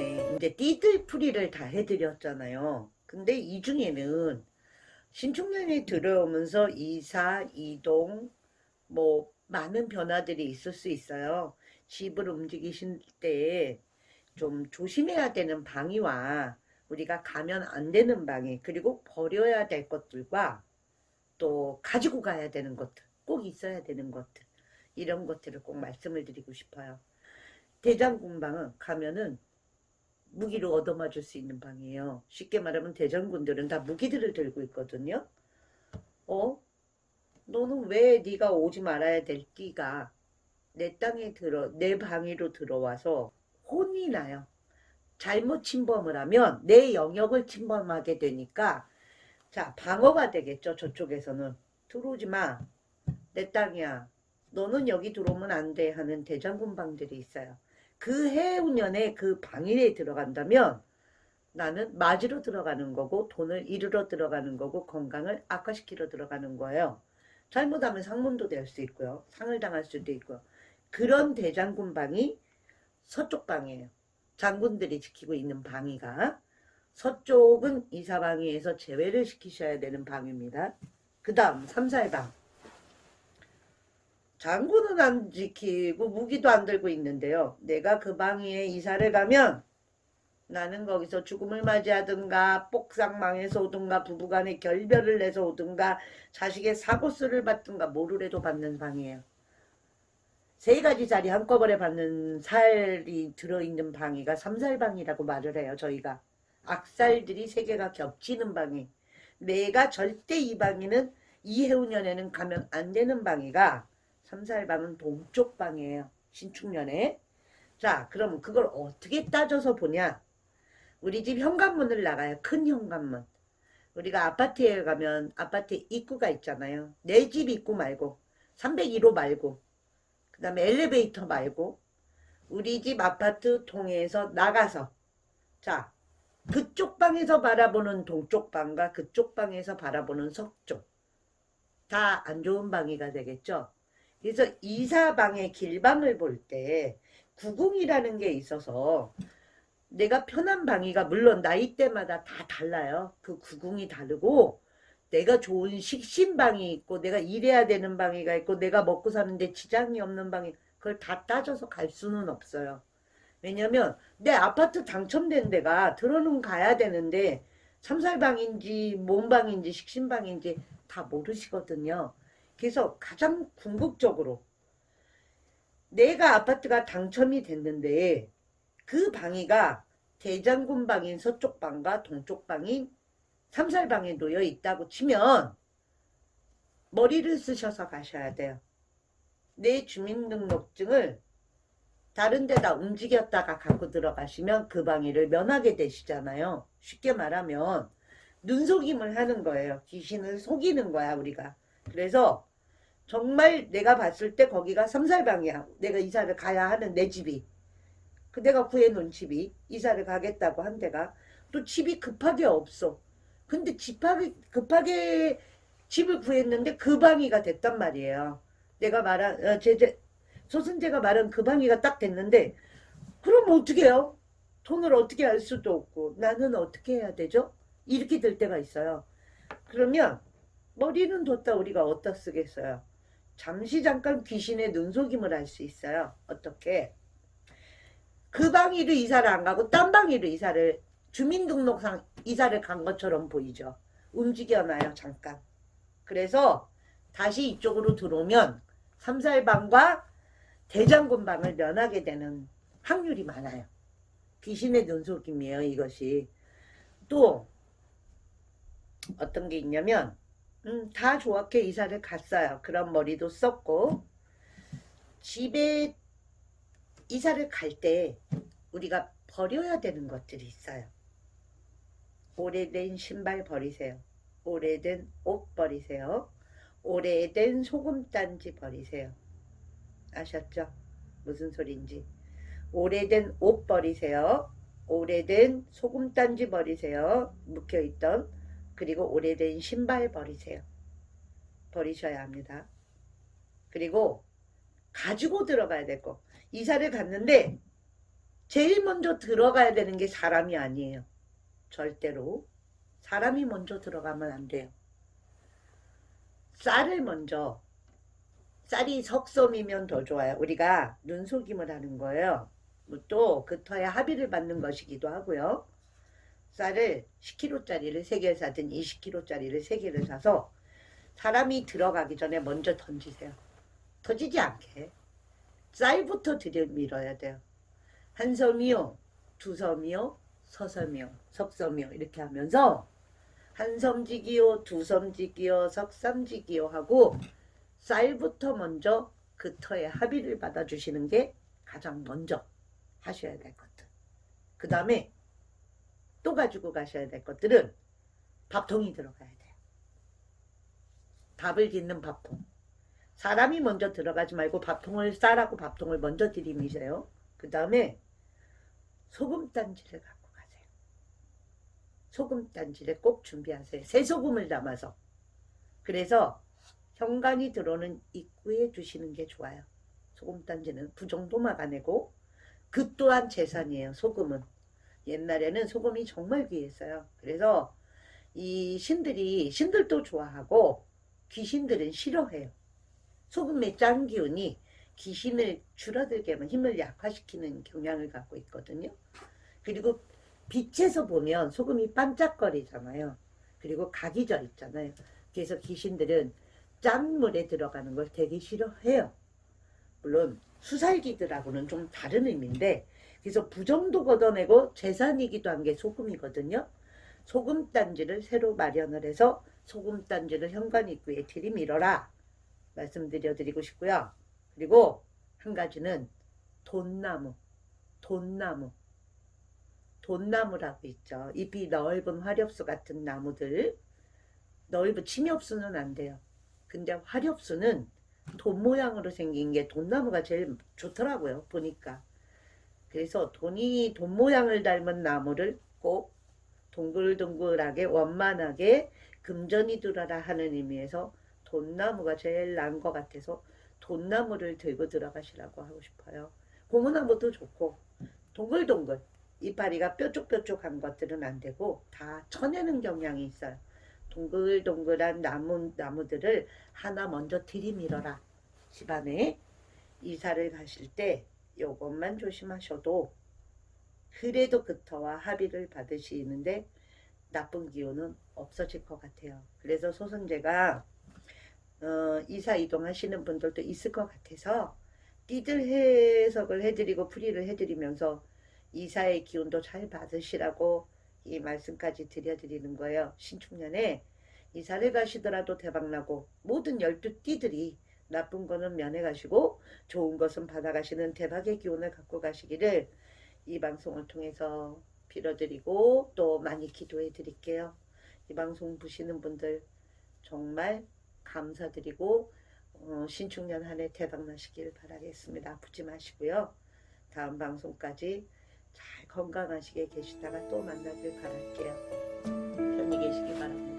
이번에 이제 띠들풀이를 다 해드렸잖아요. 근데 이 중에는 신축년이 들어오면서 이사, 이동, 뭐 많은 변화들이 있을 수 있어요. 집을 움직이실 때 좀 조심해야 되는 방위와 우리가 가면 안 되는 방위 그리고 버려야 될 것들과 또 가지고 가야 되는 것들 꼭 있어야 되는 것들 이런 것들을 꼭 말씀을 드리고 싶어요. 대장군방은 가면은 무기를 얻어맞을 수 있는 방이에요. 쉽게 말하면 대장군들은 다 무기들을 들고 있거든요. 어? 너는 왜 네가 오지 말아야 될 띠가 내 땅에 들어 내 방위로 들어와서 혼이 나요. 잘못 침범을 하면 내 영역을 침범하게 되니까 자 방어가 되겠죠. 저쪽에서는 들어오지 마. 내 땅이야. 너는 여기 들어오면 안 돼 하는 대장군 방들이 있어요. 그 해운년에 그 방일에 들어간다면 나는 맞으러 들어가는 거고 돈을 잃으러 들어가는 거고 건강을 악화시키러 들어가는 거예요. 잘못하면 상문도 될 수 있고요. 상을 당할 수도 있고요. 그런 대장군 방이 서쪽 방이에요. 장군들이 지키고 있는 방위가 서쪽은 이사방위에서 제외를 시키셔야 되는 방입니다. 그 다음 3, 4방 장군은 안 지키고 무기도 안 들고 있는데요. 내가 그 방위에 이사를 가면 나는 거기서 죽음을 맞이하든가 복상망에서 오든가 부부간에 결별을 내서 오든가 자식의 사고수를 받든가 뭐를해도 받는 방이에요. 세 가지 자리 한꺼번에 받는 살이 들어있는 방이가 삼살방이라고 말을 해요. 저희가 악살들이 세 개가 겹치는 방이 내가 절대 이 방이는 이해운년에는 가면 안 되는 방이가 삼살방은 동쪽 방이에요. 신축년에 자 그럼 그걸 어떻게 따져서 보냐 우리 집 현관문을 나가요. 큰 현관문. 우리가 아파트에 가면 아파트 입구가 있잖아요. 내 집 입구 말고 301호 말고 그 다음에 엘리베이터 말고 우리 집 아파트 통해서 나가서 자 그쪽 방에서 바라보는 동쪽 방과 그쪽 방에서 바라보는 서쪽 다 안 좋은 방위가 되겠죠. 그래서 이사방의 길방을 볼 때 구궁이라는 게 있어서 내가 편한 방위가 물론 나이대마다 다 달라요. 그 구궁이 다르고 내가 좋은 식신방이 있고 내가 일해야 되는 방위가 있고 내가 먹고 사는데 지장이 없는 방위 그걸 다 따져서 갈 수는 없어요. 왜냐면 내 아파트 당첨된 데가 들어는 가야 되는데 삼살방인지 몸방인지 식신방인지 다 모르시거든요. 그래서 가장 궁극적으로 내가 아파트가 당첨이 됐는데 그 방위가 대장군 방인 서쪽 방과 동쪽 방인 삼살 방에 놓여 있다고 치면 머리를 쓰셔서 가셔야 돼요. 내 주민등록증을 다른 데다 움직였다가 갖고 들어가시면 그 방위를 면하게 되시잖아요. 쉽게 말하면 눈속임을 하는 거예요. 귀신을 속이는 거야 우리가. 그래서 정말 내가 봤을 때 거기가 삼살방이야. 내가 이사를 가야 하는 내 집이. 그 내가 구해놓은 집이 이사를 가겠다고 한 데가 또 집이 급하게 없어. 근데 집하게 급하게 집을 구했는데 그 방위가 됐단 말이에요. 내가 말한 어, 제제 소순제가 말한 그 방위가 딱 됐는데 그럼 어떻게 해요? 돈을 어떻게 할 수도 없고 나는 어떻게 해야 되죠? 이렇게 될 때가 있어요. 그러면 머리는 뒀다 우리가 어디다 쓰겠어요? 잠시 잠깐 귀신의 눈속임을 할 수 있어요. 어떻게? 그 방위로 이사를 안 가고 딴 방위로 이사를 주민등록상 이사를 간 것처럼 보이죠. 움직여놔요 잠깐. 그래서 다시 이쪽으로 들어오면 삼살방과 대장군방을 면하게 되는 확률이 많아요. 귀신의 눈속임이에요 이것이. 또 어떤 게 있냐면 음, 다 좋게 이사를 갔어요. 그런 머리도 썼고 집에 이사를 갈 때 우리가 버려야 되는 것들이 있어요. 오래된 신발 버리세요. 오래된 옷 버리세요. 오래된 소금단지 버리세요. 아셨죠? 무슨 소리인지. 오래된 옷 버리세요. 오래된 소금단지 버리세요. 묵혀있던. 그리고 오래된 신발 버리세요. 버리셔야 합니다. 그리고 가지고 들어가야 될 거. 이사를 갔는데 제일 먼저 들어가야 되는 게 사람이 아니에요. 절대로. 사람이 먼저 들어가면 안 돼요. 쌀을 먼저 쌀이 석섬이면 더 좋아요. 우리가 눈속임을 하는 거예요. 뭐또 그 터에 합의를 받는 것이기도 하고요. 쌀을 10kg짜리를 3개 사든 20kg짜리를 3개를 사서 사람이 들어가기 전에 먼저 던지세요. 터지지 않게. 쌀부터 들이밀어야 돼요. 한 섬이요, 두 섬이요, 서섬이요, 석섬이요 이렇게 하면서 한 섬지기요, 두 섬지기요, 석삼지기요 하고 쌀부터 먼저 그 터에 합의를 받아주시는 게 가장 먼저 하셔야 될 것들. 그 다음에 또 가지고 가셔야 될 것들은 밥통이 들어가야 돼요. 밥을 짓는 밥통. 사람이 먼저 들어가지 말고 밥통을 쌀하고 밥통을 먼저 들이미세요. 그 다음에 소금 단지를 갖고 가세요. 소금 단지를 꼭 준비하세요. 새소금을 담아서. 그래서 현관이 들어오는 입구에 두시는 게 좋아요. 소금 단지는 부정도 막아내고 그 또한 재산이에요. 소금은. 옛날에는 소금이 정말 귀했어요. 그래서 이 신들이 신들도 좋아하고 귀신들은 싫어해요. 소금의 짠 기운이 귀신을 줄어들게 하면 힘을 약화시키는 경향을 갖고 있거든요. 그리고 빛에서 보면 소금이 반짝거리잖아요. 그리고 각이 져 있잖아요. 그래서 귀신들은 짠 물에 들어가는 걸 되게 싫어해요. 물론 수살기들하고는 좀 다른 의미인데 그래서 부정도 걷어내고 재산이기도 한 게 소금이거든요. 소금 단지를 새로 마련을 해서 소금 단지를 현관 입구에 들이밀어라 말씀드려 드리고 싶고요. 그리고 한 가지는 돈나무, 돈나무, 돈나무라고 있죠. 잎이 넓은 화렵수 같은 나무들. 넓은 침엽수는 안 돼요. 근데 화렵수는 돈 모양으로 생긴 게 돈나무가 제일 좋더라고요. 보니까. 그래서 돈이 돈 모양을 닮은 나무를 꼭 동글동글하게 원만하게 금전이 들어라 하는 의미에서 돈나무가 제일 나은 것 같아서 돈나무를 들고 들어가시라고 하고 싶어요. 고무나무도 좋고 동글동글 이파리가 뾰족뾰족한 것들은 안 되고 다 쳐내는 경향이 있어요. 동글동글한 나무, 나무들을 하나 먼저 들이밀어라. 집안에 이사를 가실 때 요것만 조심하셔도 그래도 그터와 합의를 받으시는데 나쁜 기운은 없어질 것 같아요. 그래서 소선제가 어, 이사 이동하시는 분들도 있을 것 같아서 띠들 해석을 해드리고 풀이를 해드리면서 이사의 기운도 잘 받으시라고 이 말씀까지 드려드리는 거예요. 신축년에 이사를 가시더라도 대박나고 모든 열두 띠들이 나쁜 거는 면해 가시고 좋은 것은 받아 가시는 대박의 기운을 갖고 가시기를 이 방송을 통해서 빌어드리고 또 많이 기도해 드릴게요. 이 방송 보시는 분들 정말 감사드리고 어, 신축년 한 해 대박 나시길 바라겠습니다. 아프지 마시고요. 다음 방송까지 잘 건강하시게 계시다가 또 만나길 바랄게요. 편히 계시기 바랍니다.